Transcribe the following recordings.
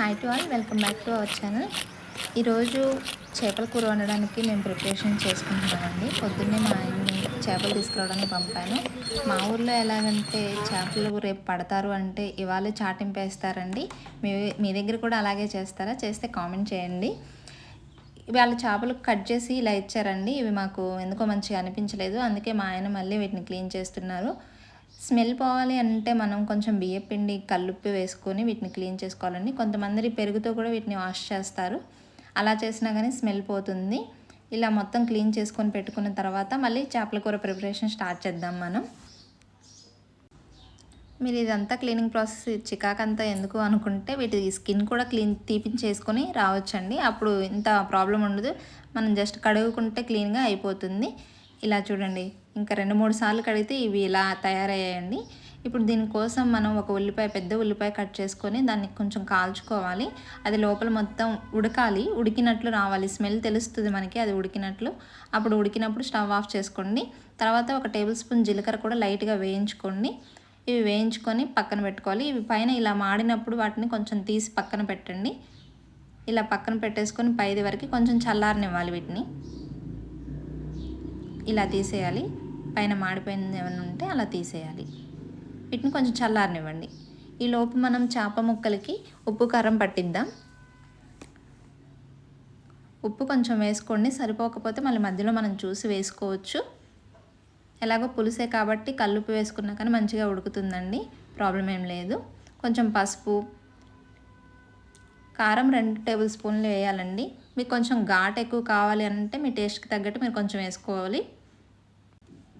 Hi to all welcome back to our channel ఈరోజు చేపల కూర వండడానికి మేము ప్రిపరేషన్ చేసుకుంటున్నామండి. పొద్దున్నే మా ఆయన్ని చేపలు తీసుకురావడానికి పంపాను. మా ఊర్లో ఎలాగంటే చేపలు రేపు పడతారు అంటే ఇవాళ చాటింపేస్తారండి. మీ మీ దగ్గర కూడా అలాగే చేస్తారా? చేస్తే కామెంట్ చేయండి. వాళ్ళ చేపలు కట్ చేసి ఇలా ఇచ్చారండి. ఇవి మాకు ఎందుకో మంచిగా అనిపించలేదు. అందుకే మా ఆయన మళ్ళీ వీటిని క్లీన్ చేస్తున్నారు. స్మెల్ పోవాలి అంటే మనం కొంచెం బియ్యం పిండి కల్లుప్పి వేసుకొని వీటిని క్లీన్ చేసుకోవాలండి. కొంతమంది పెరుగుతో కూడా వీటిని వాష్ చేస్తారు. అలా చేసినా కానీ స్మెల్ పోతుంది. ఇలా మొత్తం క్లీన్ చేసుకొని పెట్టుకున్న తర్వాత మళ్ళీ చేపల కూర ప్రిపరేషన్ స్టార్ట్ చేద్దాం మనం. మీరు ఇదంతా క్లీనింగ్ ప్రాసెస్ చికాకంతా ఎందుకు అనుకుంటే వీటి స్కిన్ కూడా క్లీన్ తీపించేసుకొని రావచ్చండి. అప్పుడు ఇంత ప్రాబ్లం ఉండదు. మనం జస్ట్ కడుగుకుంటే క్లీన్గా అయిపోతుంది. ఇలా చూడండి. ఇంకా రెండు మూడు సార్లు కడిగితే ఇవి ఇలా తయారయ్యాయండి. ఇప్పుడు దీనికోసం మనం ఒక ఉల్లిపాయ పెద్ద ఉల్లిపాయ కట్ చేసుకొని దాన్ని కొంచెం కాల్చుకోవాలి. అది లోపల మొత్తం ఉడకాలి. ఉడికినట్లు రావాలి. స్మెల్ తెలుస్తుంది మనకి అది ఉడికినట్లు. అప్పుడు ఉడికినప్పుడు స్టవ్ ఆఫ్ చేసుకోండి. తర్వాత ఒక టేబుల్ స్పూన్ జీలకర్ర కూడా లైట్గా వేయించుకోండి. ఇవి వేయించుకొని పక్కన పెట్టుకోవాలి. ఇవి పైన ఇలా మాడినప్పుడు వాటిని కొంచెం తీసి పక్కన పెట్టండి. ఇలా పక్కన పెట్టేసుకొని పైది వరకు కొంచెం చల్లారనివ్వాలి వీటిని. ఇలా తీసేయాలి. పైన మాడిపోయింది ఏమైనా ఉంటే అలా తీసేయాలి. వీటిని కొంచెం చల్లారనివ్వండి. ఈ లోపు మనం చేప ముక్కలకి ఉప్పు కారం పట్టిద్దాం. ఉప్పు కొంచెం వేసుకోండి. సరిపోకపోతే మళ్ళీ మధ్యలో మనం చూసి వేసుకోవచ్చు. ఎలాగో పులిసే కాబట్టి కల్లుప్పు వేసుకున్నా కానీ మంచిగా ఉడుకుతుందండి. ప్రాబ్లం ఏం లేదు. కొంచెం పసుపు కారం రెండు టేబుల్ స్పూన్లు వేయాలండి. మీకు కొంచెం ఘాట్ ఎక్కువ కావాలి అంటే మీ టేస్ట్కి తగ్గట్టు మీరు కొంచెం వేసుకోవాలి.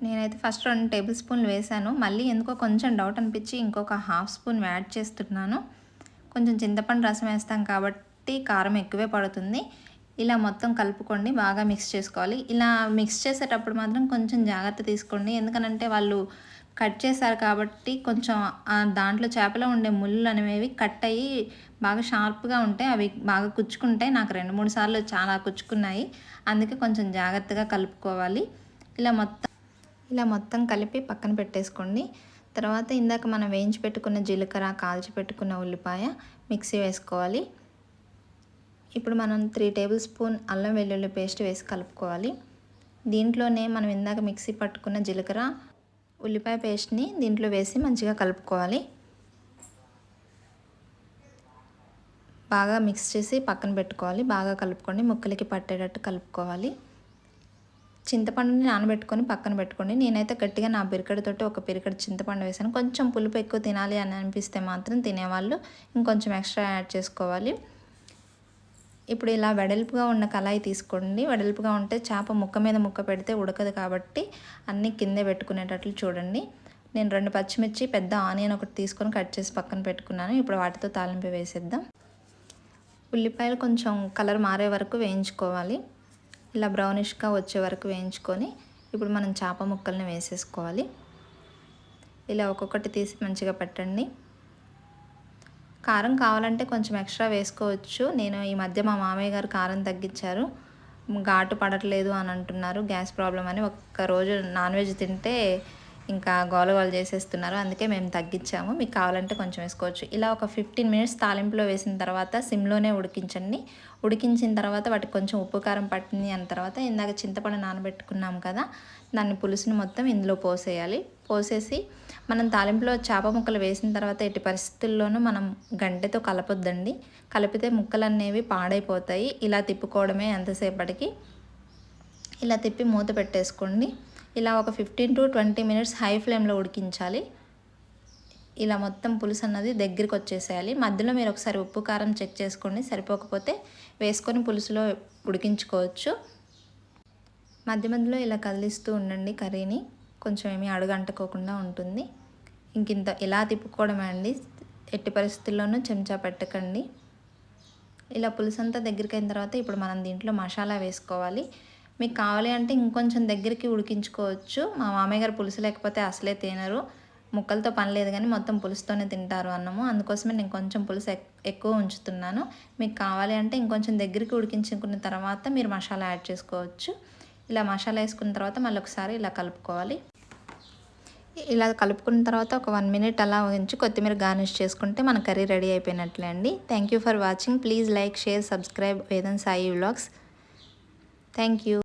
నేనైతే ఫస్ట్ రెండు టేబుల్ స్పూన్లు వేసాను మళ్ళీ ఎందుకో కొంచెం డౌట్ అనిపించి ఇంకొక హాఫ్ స్పూన్ యాడ్ చేస్తున్నాను. కొంచెం చింతపండు రసం వేస్తాం కాబట్టి కారం ఎక్కువే పడుతుంది. ఇలా మొత్తం కలుపుకోండి బాగా మిక్స్ చేసుకోవాలి. ఇలా మిక్స్ చేసేటప్పుడు మాత్రం కొంచెం జాగ్రత్త తీసుకోండి. ఎందుకనంటే వాళ్ళు కట్ చేశారు కాబట్టి కొంచెం దాంట్లో చేపలో ఉండే ముళ్ళు అనేవి కట్ అయ్యి బాగా షార్ప్గా ఉంటాయి అవి బాగా కుచ్చుకుంటాయి నాకు రెండు మూడు సార్లు చాలా కుచ్చుకున్నాయి. అందుకే కొంచెం జాగ్రత్తగా కలుపుకోవాలి. ఇలా మొత్తం ఇలా మొత్తం కలిపి పక్కన పెట్టేసుకోండి. తర్వాత ఇందాక మనం వేయించి పెట్టుకున్న జీలకర్ర కాల్చి పెట్టుకున్న ఉల్లిపాయ మిక్సీ వేసుకోవాలి. ఇప్పుడు మనం త్రీ టేబుల్ స్పూన్ అల్లం వెల్లుల్లి పేస్ట్ వేసి కలుపుకోవాలి. దీంట్లోనే మనం ఇందాక మిక్సీ పట్టుకున్న జీలకర్ర ఉల్లిపాయ పేస్ట్ని దీంట్లో వేసి మంచిగా కలుపుకోవాలి. బాగా మిక్స్ చేసి పక్కన పెట్టుకోవాలి. బాగా కలుపుకోండి. ముక్కలకి పట్టేటట్టు కలుపుకోవాలి. చింతపండుని నానబెట్టుకొని పక్కన పెట్టుకోండి. నేనైతే గట్టిగా నా పిరికడితోటి ఒక పిరికడి చింతపండు వేసాను. కొంచెం పులుపు ఎక్కువ తినాలి అని అనిపిస్తే మాత్రం తినేవాళ్ళు ఇంకొంచెం ఎక్స్ట్రా యాడ్ చేసుకోవాలి. ఇప్పుడు ఇలా వెడల్పుగా ఉన్న కళాయి తీసుకోండి. వెడల్పుగా ఉంటే చేప ముక్క మీద ముక్క పెడితే ఉడకదు కాబట్టి అన్నీ కిందే పెట్టుకునేటట్లు చూడండి. నేను రెండు పచ్చిమిర్చి పెద్ద ఆనియన్ ఒకటి తీసుకొని కట్ చేసి పక్కన పెట్టుకున్నాను. ఇప్పుడు వాటితో తాలింపు వేసేద్దాం. ఉల్లిపాయలు కొంచెం కలర్ మారే వరకు వేయించుకోవాలి. ఇలా బ్రౌనిష్గా వచ్చే వరకు వేయించుకొని ఇప్పుడు మనం చేప ముక్కల్ని వేసేసుకోవాలి. ఇలా ఒక్కొక్కటి తీసి మంచిగా పెట్టండి. కారం కావాలంటే కొంచెం ఎక్స్ట్రా వేసుకోవచ్చు. నేను ఈ మధ్య మా మామయ్య గారు కారం తగ్గించారు. ఘాటు పడట్లేదు అని అంటున్నారు. గ్యాస్ ప్రాబ్లం అని ఒక్కరోజు నాన్ వెజ్ తింటే ఇంకా గోలగోలు చేసేస్తున్నారు. అందుకే మేము తగ్గించాము. మీకు కావాలంటే కొంచెం వేసుకోవచ్చు. ఇలా ఒక ఫిఫ్టీన్ మినిట్స్ తాలింపులో వేసిన తర్వాత సిమ్లోనే ఉడికించండి. ఉడికించిన తర్వాత వాటికి కొంచెం ఉప్పు కారం పట్టింది అన్న తర్వాత ఇందాక చింతపండు నానబెట్టుకున్నాం కదా దాన్ని పులుసుని మొత్తం ఇందులో పోసేయాలి. పోసేసి మనం తాలింపులో చేప ముక్కలు వేసిన తర్వాత ఎట్టి పరిస్థితుల్లోనూ మనం గంటెతో కలపొద్దండి. కలిపితే ముక్కలు అనేవి పాడైపోతాయి. ఇలా తిప్పుకోవడమే ఎంతసేపటికి. ఇలా తిప్పి మూత పెట్టేసుకోండి. ఇలా ఒక fifteen to twenty minutes high ఫ్లేమ్లో ఉడికించాలి. ఇలా మొత్తం పులుసు అన్నది దగ్గరికి వచ్చేసేయాలి. మధ్యలో మీరు ఒకసారి ఉప్పు కారం చెక్ చేసుకోండి. సరిపోకపోతే వేసుకొని పులుసులో ఉడికించుకోవచ్చు. మధ్య మధ్యలో ఇలా కదిలిస్తూ ఉండండి కర్రీని. కొంచెం ఏమీ అడుగంటుకోకుండా ఉంటుంది. ఇంకింత ఇలా తిప్పుకోవడమే అండి. ఎట్టి పరిస్థితుల్లోనూ చెంచా పెట్టకండి. ఇలా పులుసు అంతా దగ్గరికి అయిన తర్వాత ఇప్పుడు మనం దీంట్లో మసాలా వేసుకోవాలి. మీకు కావాలి అంటే ఇంకొంచెం దగ్గరికి ఉడికించుకోవచ్చు. మా మామయ్య గారు పులుసు లేకపోతే అసలే తినరు. ముక్కలతో పని లేదు కానీ మొత్తం పులుసుతోనే తింటారు అన్నము. అందుకోసమే నేను కొంచెం పులుసు ఎక్కువ ఉంచుతున్నాను. మీకు కావాలి అంటే ఇంకొంచెం దగ్గరికి ఉడికించుకున్న తర్వాత మీరు మసాలా యాడ్ చేసుకోవచ్చు. ఇలా మసాలా వేసుకున్న తర్వాత మళ్ళీ ఒకసారి ఇలా కలుపుకోవాలి. ఇలా కలుపుకున్న తర్వాత ఒక వన్ మినిట్ అలా ఉంచి కొత్తిమీర గార్నిష్ చేసుకుంటే మన కర్రీ రెడీ అయిపోయినట్లే అండి. Thank you for watching. Please like share subscribe Vedan Sai vlogs. Thank you.